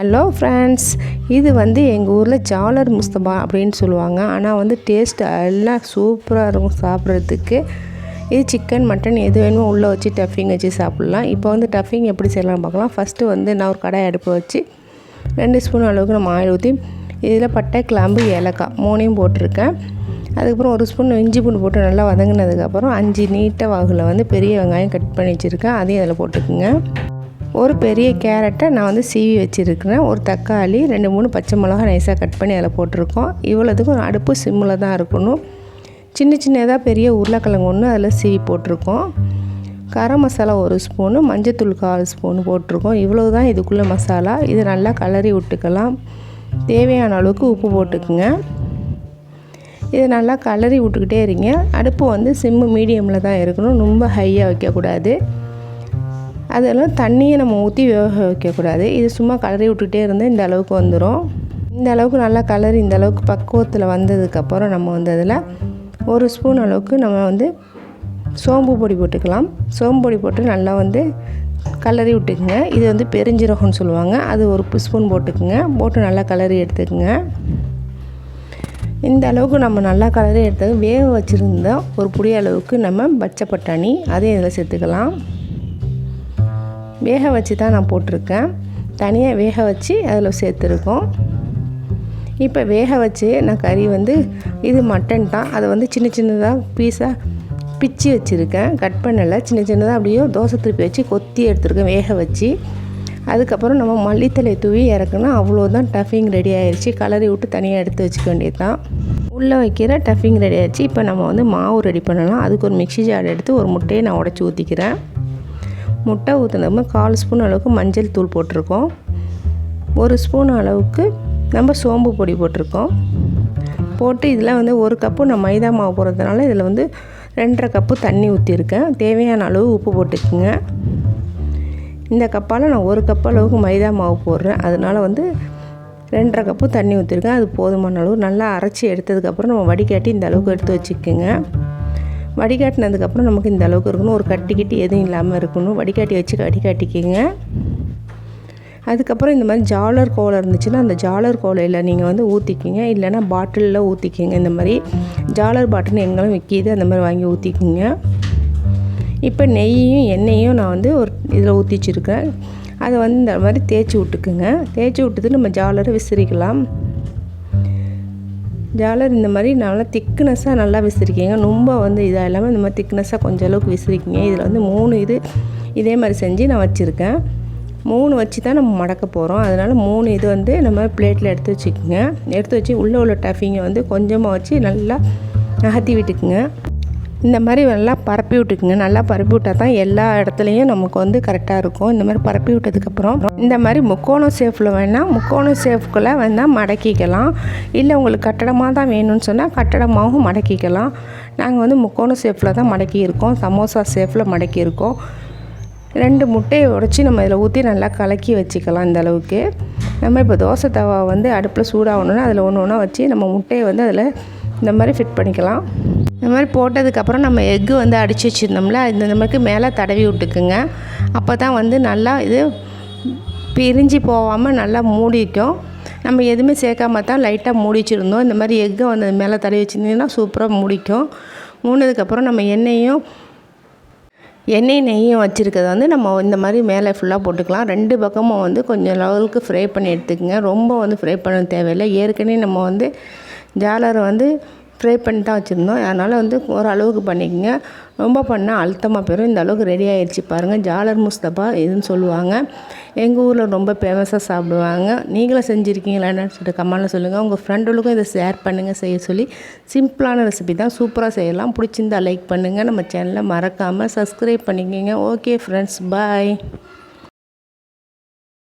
Hello friends இது வந்து எங்கள் ஊரில் ஜாலர் முஸ்தபா அப்படின்னு சொல்லுவாங்க. ஆனால் வந்து டேஸ்ட் எல்லாம் சூப்பராக இருக்கும் சாப்பிட்றதுக்கு. இது சிக்கன் மட்டன் எது வேணுமோ உள்ளே வச்சு டஃபிங் வச்சு சாப்பிட்லாம். இப்போ வந்து டஃபிங் எப்படி செய்யலாம்னு பார்க்கலாம். ஃபஸ்ட்டு வந்து நான் ஒரு கடாய் அடுப்பு வச்சு ரெண்டு ஸ்பூன் அளவுக்கு நம்ம ஆயில் ஊற்றி இதில் பட்டை கிளம்பு ஏலக்காய் மூணையும் போட்டிருக்கேன். அதுக்கப்புறம் ஒரு ஸ்பூன் இஞ்சி பூண்டு போட்டு நல்லா வதங்கினதுக்கப்புறம் அஞ்சு நீட்டை வாகில் வந்து பெரிய வெங்காயம் கட் பண்ணி வச்சுருக்கேன். அதையும் அதில் போட்டுக்குங்க. ஒரு பெரிய கேரட்டை நான் வந்து சீவி வச்சுருக்கிறேன். ஒரு தக்காளி ரெண்டு மூணு பச்சை மிளகா நைஸாக கட் பண்ணி அதில் போட்டிருக்கோம். இவ்வளோத்துக்கும் அடுப்பு சிம்மில் தான் இருக்கணும். சின்ன சின்னதாக பெரிய உருளைக்கிழங்கு ஒன்று அதில் சீவி போட்டிருக்கோம். கரம் மசாலா ஒரு ஸ்பூனு மஞ்சத்தூள் கால் ஸ்பூனு போட்டிருக்கோம். இவ்வளோ தான் இதுக்குள்ளே மசாலா. இது நல்லா கலரி விட்டுக்கலாம். தேவையான அளவுக்கு உப்பு போட்டுக்குங்க. இது நல்லா கலரி விட்டுக்கிட்டே இருங்க. அடுப்பு வந்து சிம்மு மீடியமில் தான் இருக்கணும். ரொம்ப ஹையாக வைக்கக்கூடாது. அதெல்லாம் தண்ணியை நம்ம ஊற்றி வேக வைக்கக்கூடாது. இது சும்மா கலரி விட்டுக்கிட்டே இருந்தால் இந்த அளவுக்கு வந்துடும் இந்த அளவுக்கு நல்லா கலர் இந்த அளவுக்கு பக்குவத்தில் வந்ததுக்கப்புறம் நம்ம வந்து அதில் ஒரு ஸ்பூன் அளவுக்கு நம்ம வந்து சோம்பு பொடி போட்டுக்கலாம். சோம்பு பொடி போட்டு நல்லா வந்து கலரி விட்டுக்குங்க. இது வந்து பெருஞ்சீரகம்னு சொல்லுவாங்க. அது ஒரு ஸ்பூன் போட்டுக்குங்க. போட்டு நல்லா கலரி எடுத்துக்குங்க. இந்த அளவுக்கு நம்ம நல்லா கலரி எடுத்து வேக வச்சுருந்தா ஒரு புடி அளவுக்கு நம்ம பச்சை பட்டாணி அதையும் இதில் சேர்த்துக்கலாம். வேக வச்சு தான் நான் போட்டிருக்கேன். தனியாக வேக வச்சு அதில் சேர்த்துருக்கோம். இப்போ வேக வச்சு நான் கறி வந்து இது மட்டன் தான். அதை வந்து சின்ன சின்னதாக பீஸாக பிச்சு வச்சுருக்கேன். கட் பண்ணலை. சின்ன சின்னதாக அப்படியே தோசை திருப்பி வச்சு கொத்தி எடுத்துருக்கேன் வேக வச்சு. அதுக்கப்புறம் நம்ம மல்லித்தலை தூவி இறக்குனா அவ்வளோதான் டஃபிங் ரெடி ஆயிடுச்சு கலரி விட்டு தனியாக எடுத்து வச்சுக்க வேண்டியது தான் உள்ளே வைக்கிற டஃபிங் ரெடி ஆயிடுச்சு இப்போ நம்ம வந்து மாவு ரெடி பண்ணலாம். அதுக்கு ஒரு மிக்ஸி ஜார் எடுத்து ஒரு முட்டையை நான் உடச்சி ஊற்றிக்கிறேன் முட்டை ஊற்றுனதுமே கால் ஸ்பூன் அளவுக்கு மஞ்சள் தூள் போட்டிருக்கோம். ஒரு ஸ்பூன் அளவுக்கு நம்ம சோம்பு பொடி போட்டிருக்கோம். போட்டு இதில் வந்து ஒரு கப்பு நான் மைதா மாவு போடுறதுனால இதில் வந்து ரெண்டரை கப்பு தண்ணி ஊற்றிருக்கேன் தேவையான அளவு உப்பு போட்டுக்குங்க. இந்த கப்பால் நான் ஒரு கப் அளவுக்கு மைதா மாவு போடுறேன். அதனால் வந்து ரெண்டரை கப்பு தண்ணி ஊற்றிருக்கேன் அது போதுமான அளவு நல்லா அரைச்சி எடுத்ததுக்கப்புறம் நம்ம வடிகட்டி இந்த அளவுக்கு எடுத்து வச்சுக்கோங்க. வடிகாட்டினதுக்கப்புறம் நமக்கு இந்த அளவுக்கு இருக்கணும். ஒரு கட்டி எதுவும் இல்லாமல் இருக்கணும். வடிகாட்டி வச்சு வடிகாட்டிக்கிங்க அதுக்கப்புறம் இந்த மாதிரி ஜாலர் கோலை இருந்துச்சுன்னா அந்த ஜாலர் கோலையில் நீங்கள் வந்து ஊற்றிக்கிங்க இல்லைன்னா பாட்டிலில் ஊற்றிக்கிங்க இந்த மாதிரி ஜாலர் பாட்டில் எங்கெல்லாம் விற்கிது அந்த மாதிரி வாங்கி ஊற்றிக்கிங்க இப்போ நெய்யும் எண்ணெயும் நான் வந்து ஒரு இதில் ஊற்றி வச்சுருக்கேன் அதை வந்து இந்த மாதிரி தேய்ச்சி விட்டுக்குங்க. தேய்ச்சி விட்டுட்டு நம்ம ஜாலரை விசிறிக்கலாம். ஜாலர் இந்த மாதிரி நல்லா திக்னஸ்ஸாக நல்லா விசிறிக்கிங்க. ரொம்ப வந்து இதாக இல்லாமல் இந்த மாதிரி திக்னஸ்ஸாக கொஞ்சம் அளவுக்கு விசிறிக்கிங்க. இதில் வந்து மூணு இது இதே மாதிரி செஞ்சு நான் வச்சுருக்கேன். மூணு வச்சு தான் நம்ம மடக்க போகிறோம் அதனால் மூணு இது வந்து நம்ம பிளேட்டில் எடுத்து வச்சுக்கோங்க. எடுத்து வச்சு உள்ளே உள்ள டஃபிங்கை வந்து கொஞ்சமாக வச்சு நல்லா நகர்த்தி விட்டுக்குங்க. இந்த மாதிரி நல்லா பரப்பி விட்டுக்குங்க. நல்லா பரப்பி விட்டால் தான் எல்லா இடத்துலையும் நமக்கு வந்து கரெக்டாக இருக்கும். இந்த மாதிரி பரப்பி விட்டதுக்கப்புறம் இந்த மாதிரி முக்கோணம் சேஃபில் வேணால் முக்கோணம் சேஃப்குள்ளே வேணால் மடக்கிக்கலாம். இல்லை உங்களுக்கு கட்டடமாக தான் வேணும்னு சொன்னால் கட்டடமாகவும் மடக்கிக்கலாம். நாங்கள் வந்து முக்கோணம் சேஃபில் தான் மடக்கியிருக்கோம். சமோசா சேஃபில் மடக்கியிருக்கோம். ரெண்டு முட்டையை உடச்சி நம்ம இதில் ஊற்றி நல்லா கலக்கி வச்சுக்கலாம் இந்த அளவுக்கு. நம்ம இப்போ தோசை தவா வந்து அடுப்பில் சூடாகணுன்னா அதில் ஒன்று ஒன்றா வச்சு நம்ம முட்டையை வந்து அதில் இந்த மாதிரி ஃபிட் பண்ணிக்கலாம். இந்த மாதிரி போட்டதுக்கப்புறம் நம்ம எக்கு வந்து அடித்து வச்சுருந்தோம்ல இந்த மாதிரிக்கு மேலே தடவி விட்டுக்குங்க. அப்போ தான் வந்து நல்லா இது பிரிஞ்சு போகாமல் நல்லா மூடிக்கும். நம்ம எதுவுமே சேர்க்காம தான் லைட்டாக மூடி வச்சுருந்தோம். இந்த மாதிரி எக்கை வந்து மேலே தடவி வச்சுருந்தீங்கன்னா சூப்பராக மூடிக்கும். மூடினதுக்கப்புறம் நம்ம எண்ணெயும் எண்ணெய் நெய்யும் வச்சுருக்கிறத வந்து நம்ம இந்த மாதிரி மேலே ஃபுல்லாக போட்டுக்கலாம். ரெண்டு பக்கமும் வந்து கொஞ்சம் லெவலுக்கு ஃப்ரை பண்ணி எடுத்துக்கோங்க. ரொம்ப வந்து ஃப்ரை பண்ண தேவையில்லை. ஏற்கனவே நம்ம வந்து ஜாலரை வந்து ஃப்ரை பண்ணி தான் வச்சுருந்தோம். அதனால் வந்து ஓரளவுக்கு பண்ணிக்கோங்க. ரொம்ப பண்ணால் அழுத்தமாக போயிடும் இந்த அளவுக்கு ரெடி ஆகிடுச்சு பாருங்கள் ஜாலர் முஸ்தபா இதுன்னு சொல்லுவாங்க. எங்கள் ஊரில் ரொம்ப ஃபேமஸாக சாப்பிடுவாங்க. நீங்களும் செஞ்சுருக்கீங்களா என்னன்னு சொல்லிட்டு கமெண்டில் சொல்லுங்கள் உங்கள் ஃப்ரெண்டுகளுக்கும் இதை ஷேர் பண்ணுங்கள் செய்ய சொல்லி. சிம்பிளான ரெசிபி தான். சூப்பராக செய்யலாம். பிடிச்சிருந்தா லைக் பண்ணுங்கள் நம்ம சேனலை மறக்காமல் சப்ஸ்கிரைப் பண்ணிக்கோங்க. Okay friends bye